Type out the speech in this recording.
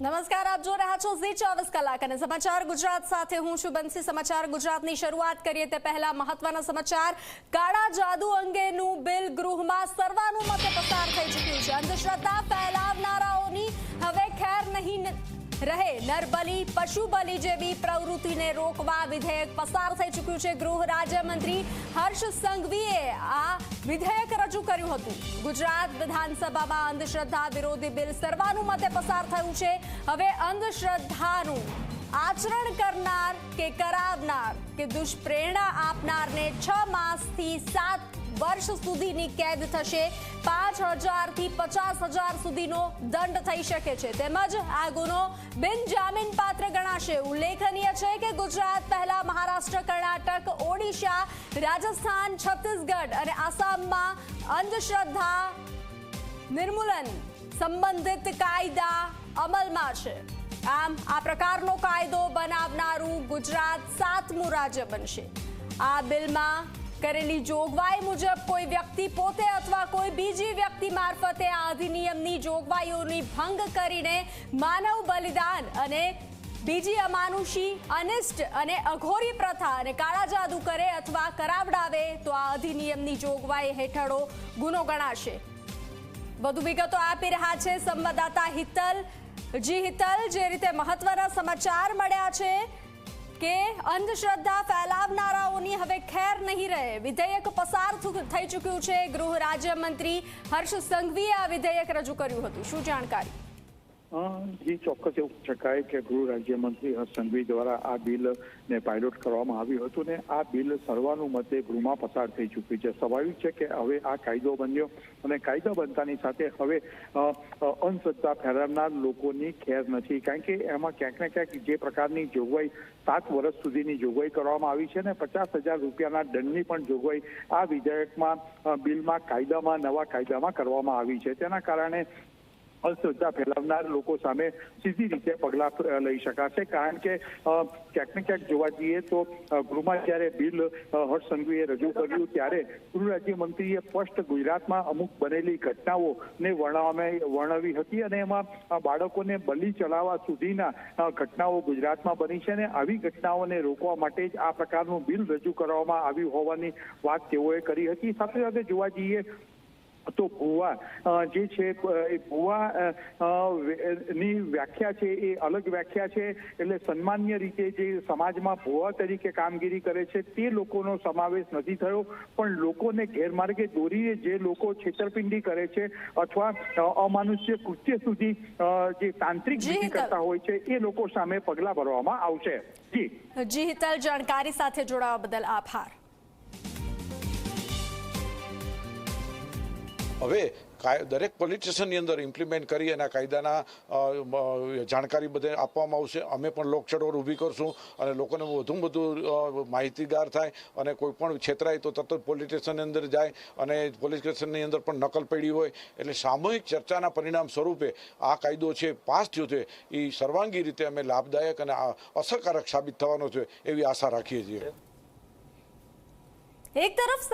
નમસ્કાર, આપ જો રહ્યા છો ઝી ચોવીસ કલાક અને સમાચાર ગુજરાત સાથે હું છું બંસી. સમાચાર ગુજરાતની શરૂઆત કરીએ તે પહેલા મહત્વના સમાચાર. કાળા જાદુ અંગેનું બિલ ગૃહમાં સર્વાનુમતે પસાર થઈ ચૂક્યું છે. અંધશ્રદ્ધા ફેલાવનારાઓની નરબલી, પશુબલી જેવી પ્રવૃત્તિને રોકવા વિધેયક પસાર થઈ ચૂક્યું છે ગૃહ રાજ્યમંત્રી હર્ષ સંઘવીએ આ વિધેયક રજૂ કર્યું હતું. ગુજરાત વિધાનસભામાં અંધશ્રદ્ધા વિરોધી બિલ સર્વાનુમતે પસાર થયું છે. હવે અંધશ્રદ્ધાનું આચરણ કરનાર કે કરાવનાર કે દુષ્પ્રેરણા આપનારને છ માસથી સાત વર્ષ સુધીની કેદ થશે. પાંચ હજારથી પચાસ હજાર સુધીનો દંડ થઈ શકે છે. તેમજ આ ગુનો બિનજામીન પાત્ર ગણાશે. ઉલ્લેખનીય છે કે ગુજરાત પહેલા મહારાષ્ટ્ર, કર્ણાટક, ઓડિશા, રાજસ્થાન, છત્તીસગઢ અને આસામમાં અંધશ્રદ્ધા, નિર્મૂલન સંબંધિત કાયદા અમલમાં છે. આમ આ પ્રકારનો કાયદો બનાવનારું ગુજરાત સાતમું રાજ્ય બનશે. આ બિલમાં કરેલી જોગવાઈ મુજબ કોઈ વ્યક્તિ પોતે અથવા કોઈ બીજી વ્યક્તિ મારફતે આ અધિનિયમની જોગવાઈઓની ભંગ કરીને માનવ બલિદાન અને બીજી અમાનુષી, અનિષ્ટ અને અઘોરી પ્રથા અને કાળા જાદુ કરે અથવા કરાવડાવે તો આ અધિનિયમની જોગવાઈ હેઠળો ગુનો ગણાશે. વધુ વિગતો આપી રહ્યા છે સંવાદદાતા હિતલ. જી હિતલ, જે રીતે મહત્વના સમાચાર મળ્યા છે કે અંધશ્રદ્ધા ફેલાવનારાઓની હવે ખેર નહીં રહે. વિધેયક પસાર થઈ ચૂક્યું છે. ગૃહ રાજ્યમંત્રી હર્ષ સંઘવીએ આ વિધેયક રજૂ કર્યું હતું. શું જાણકારી? જી, ચોક્કસ એવું શકાય કે ગૃહ રાજ્યમંત્રી હર્ષ સંઘવી દ્વારા આ બિલને પાયલોટ કરવામાં આવ્યું હતું ને આ બિલ સર્વાનુમતે ગૃહમાં પસાર થઈ ચૂક્યું છે. સ્વાભાવિક છે કે હવે આ કાયદો બન્યો અને કાયદો બનતાની સાથે હવે અંધશ્રદ્ધા ફેલાવનાર લોકોની ખેર નથી. કારણ કે એમાં ક્યાંક ને ક્યાંક જે પ્રકારની જોગવાઈ સાત વર્ષ સુધીની જોગવાઈ કરવામાં આવી છે ને પચાસ હજાર રૂપિયાના દંડની પણ જોગવાઈ આ વિધેયકમાં બિલમાં કાયદામાં, નવા કાયદામાં કરવામાં આવી છે. તેના કારણે અંધશ્રદ્ધા ફેલાવનાર લોકો સામે સીધી રીતે પગલાં લઈ શકાશે. કારણ કે ક્યાંક ને ક્યાંક જોવા જઈએ તો ગૃહમાં જ્યારે બિલ હર્ષ સંઘવીએ રજૂ કર્યું, ત્યારે ગૃહ રાજ્યમંત્રીએ સ્પષ્ટ ગુજરાતમાં અમુક બનેલી ઘટનાઓને વર્ણવામાં વર્ણવી હતી અને એમાં બાળકોને બલી ચલાવવા સુધીના ઘટનાઓ ગુજરાતમાં બની છે અને આવી ઘટનાઓને રોકવા માટે જ આ પ્રકારનું બિલ રજૂ કરવામાં આવ્યું હોવાની વાત તેઓએ કરી હતી. સાથે સાથે જોવા જઈએ તો ભુવા જે છે એ ભુવા ની વ્યાખ્યા છે એ અલગ વ્યાખ્યા છે એટલે સન્માન્ય રીતે જે સમાજમાં ભુવા તરીકે કામગીરી કરે છે તે લોકોનો સમાવેશ નથી થયો. પણ લોકોને ગેરમાર્ગે દોરીને જે લોકો છેતરપિંડી કરે છે અથવા અમાનુષ્ય કૃત્ય સુધી જે તાંત્રિક વિધિ કરતા હોય છે એ લોકો સામે પગલાં ભરવામાં આવશે. જી. જી હિતલ જાણકારી સાથે જોડાવા બદલ આભાર. હવે દરેક પોલીસ સ્ટેશનની અંદર ઇમ્પ્લિમેન્ટ કરી અને કાયદાના જાણકારી બધે આપવામાં આવશે. અમે પણ લોક ઊભી કરશું અને લોકોને વધુ વધુ માહિતીગાર થાય અને કોઈ પણ છેતરાય તો તરત જ પોલીસ સ્ટેશનની અંદર જાય અને પોલીસ સ્ટેશનની અંદર પણ નકલ પડી હોય. એટલે સામૂહિક ચર્ચાના પરિણામ સ્વરૂપે આ કાયદો છે, પાસ થયો છે. એ સર્વાંગી રીતે અમે લાભદાયક અને અસરકારક સાબિત થવાનો છે એવી આશા રાખીએ છીએ. એક તરફ